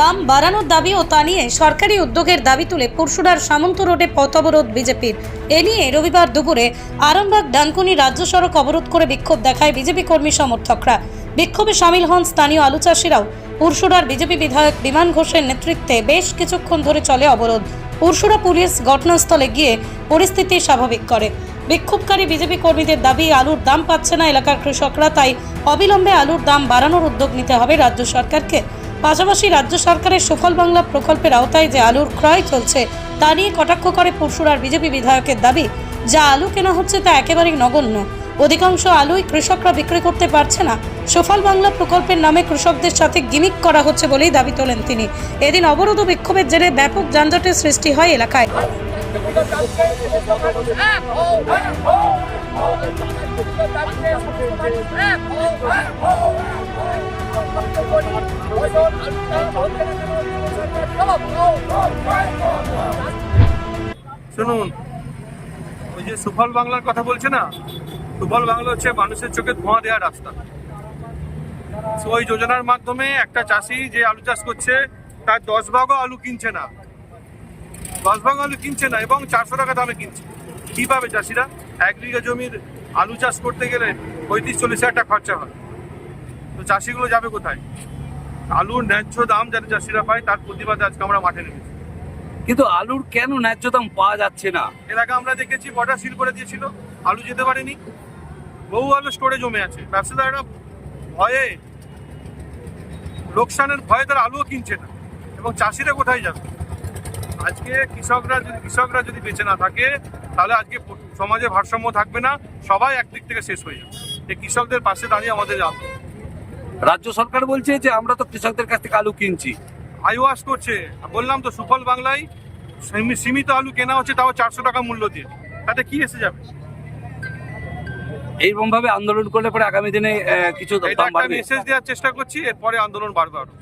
দাম বাড়ানোর দাবি ও তা নিয়ে সরকারি উদ্যোগের দাবি তুলে পরশুরার সামন্ত রোডে পথ অবরোধ বিজেপির। এ নিয়ে রবিবার দুপুরে আরামবাগ ডানকুনি রাজ্য সড়ক অবরোধ করে বিক্ষোভ দেখায় বিজেপি কর্মী সমর্থকরা। বিক্ষোভে সামিল হন স্থানীয় আলু চাষিরাও। পুরসুরার বিজেপি বিধায়ক বিমান ঘোষের নেতৃত্বে বেশ কিছুক্ষণ ধরে চলে অবরোধ। পুরসুরা পুলিশ ঘটনাস্থলে গিয়ে পরিস্থিতি স্বাভাবিক করে। বিক্ষোভকারী বিজেপি কর্মীদের দাবি, আলুর দাম পাচ্ছে না এলাকার কৃষকরা, তাই অবিলম্বে আলুর দাম বাড়ানোর উদ্যোগ নিতে হবে রাজ্য সরকারকে। পাশাপাশি রাজ্য সরকারের সুফল বাংলা প্রকল্পের আওতায় যে আলুর ক্রয় চলছে তা নিয়ে কটাক্ষ করে পরশুরার বিজেপি বিধায়কের দাবি যা আলু কেনা হচ্ছে তা একেবারেই নগণ্য অধিকাংশ আলুই কৃষকরা বিক্রি করতে পারছে না সুফল বাংলা প্রকল্পের নামে কৃষকদের সাথে গিমিক করা হচ্ছে বলেই দাবি তোলেন তিনি এদিন অবরোধ ও বিক্ষোভের জেরে ব্যাপক যানজটের সৃষ্টি হয় এলাকায় শুনুন, ওই যে সুফল বাংলার কথা বলছে না? সুফল বাংলা হচ্ছে মানুষের চোখে ধোঁয়া দেওয়ার রাস্তা। ওই যোজনার মাধ্যমে একটা চাষি যে আলু চাষ করছে, তার দশ ভাগও আলু কিনছে না। দশ ভাগ আলু কিনছে না এবং চারশো টাকা দামে কিনছে। কি পাবে চাষিরা? এক বিঘা জমির আলু চাষ করতে গেলে পঁয়ত্রিশ চল্লিশ হাজার টাকা খরচা হয়। তো চাষিগুলো যাবে কোথায়? আলুর ন্যায্য দাম যাতে চাষিরা পায় তার প্রতিবাদে আজকে আমরা মাঠে নেমেছি। কিন্তু আলুর কেন ন্যায্য দাম পাওয়া যাচ্ছে না? এর আগে আমরা দেখেছি বর্ডার সিল করে দিয়েছিল আলু যেতে পারেনি। বহু আলু স্টোরে জমে আছে। ব্যবসাদাররা ভয়ে লোকসানের ভয়ে তারা আলুও কিনছে না। এবং চাষিরা কোথায় যাবে? আজকে কৃষকরা যদি কৃষকরা যদি বেঁচে না থাকে তাহলে আজকে সমাজে ভারসাম্য থাকবে না সবাই একদিক থেকে শেষ হয়ে যাবে। এই কৃষকদের পাশে দাঁড়িয়ে আমাদের হবে। রাজ্য সরকার বলছে যে আমরা তো কৃষকদের কাছ থেকে আলু কিনছি। আইওয়াস করছে। বললাম তো সুফল বাংলায় সীমিত আলু কেনা হচ্ছে তাও চারশো টাকা মূল্য দিয়ে। তাতে কি এসে যাবে? এইরকম ভাবে আন্দোলন করলে পরে আগামী দিনে কিছু মেসেজ দেওয়ার চেষ্টা করছি এরপরে আন্দোলন বাড়বে আরও।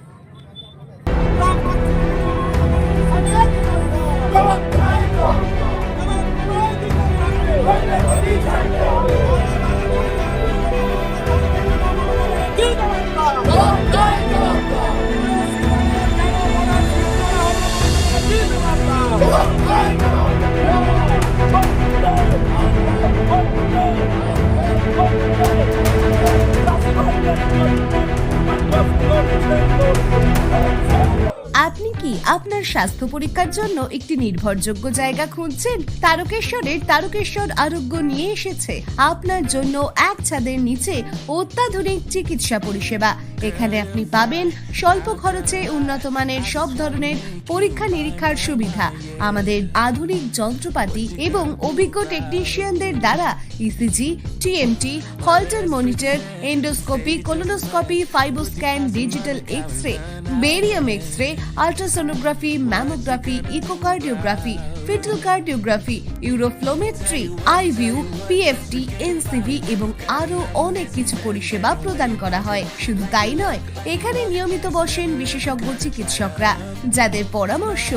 আপনার স্বাস্থ্য পরীক্ষার জন্য একটি নির্ভরযোগ্য জায়গা খুঁজছেন? তারকেশ্বরের তারকেশ্বর আরোগ্য নিয়ে এসেছে। আপনার জন্য এক ছাদের নিচে অত্যাধুনিক চিকিৎসা পরিষেবা। এখানে আপনি পাবেন স্বল্প খরচে উন্নত মানের সব ধরনের পরীক্ষা নিরীক্ষার সুবিধা। আমাদের আধুনিক যন্ত্রপাতি এবং অভিজ্ঞ টেকনিশিয়ানদের দ্বারা ECG TMT Holter monitor endoscopy colonoscopy fibroscan digital X ray barium X ray ultrasonography mammography echocardiography fetal cardiography uroflowmetry IVU PFT NCV এবং আরও অনেক কিছু পরিষেবা প্রদান করা হয়। শুধু তাই নয়, এখানে নিয়মিত বসেন বিশেষজ্ঞ চিকিৎসকরা, যাদের পরামর্শ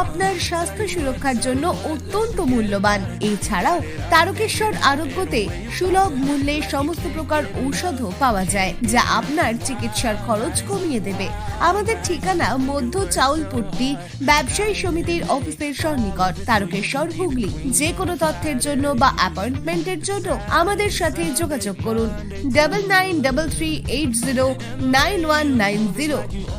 আপনার স্বাস্থ্য সুরক্ষার জন্য অত্যন্ত মূল্যবান। এছাড়াও তারকেশ্বর আরোগ্যতে সুলভ মূল্যে সমস্ত প্রকার ঔষধও পাওয়া যায়, যা আপনার চিকিৎসার খরচ কমিয়ে দেবে। আমাদের ঠিকানা মধ্য চাউলপট্টি ব্যবসায়ী সমিতির অফিসের সন্নিকট। তারকেশ্বর হুগলি। যে কোনো তথ্যের জন্য বা অ্যাপয়েন্টমেন্টের জন্য আমাদের সাথে যোগাযোগ করুন double nine double three eight zero nine one nine zero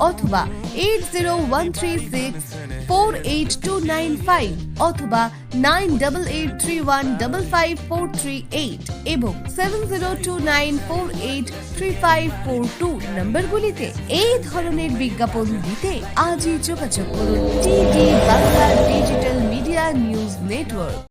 অথবা eight zero one three six four eight two nine five অথবা nine double eight three one double five four three eight এবং seven zero two nine four eight three five four two নম্বরগুলিতে এই ধরনের বিজ্ঞাপন দিতে আজই যোগাযোগ করুন। TD Bangla digital India News Network.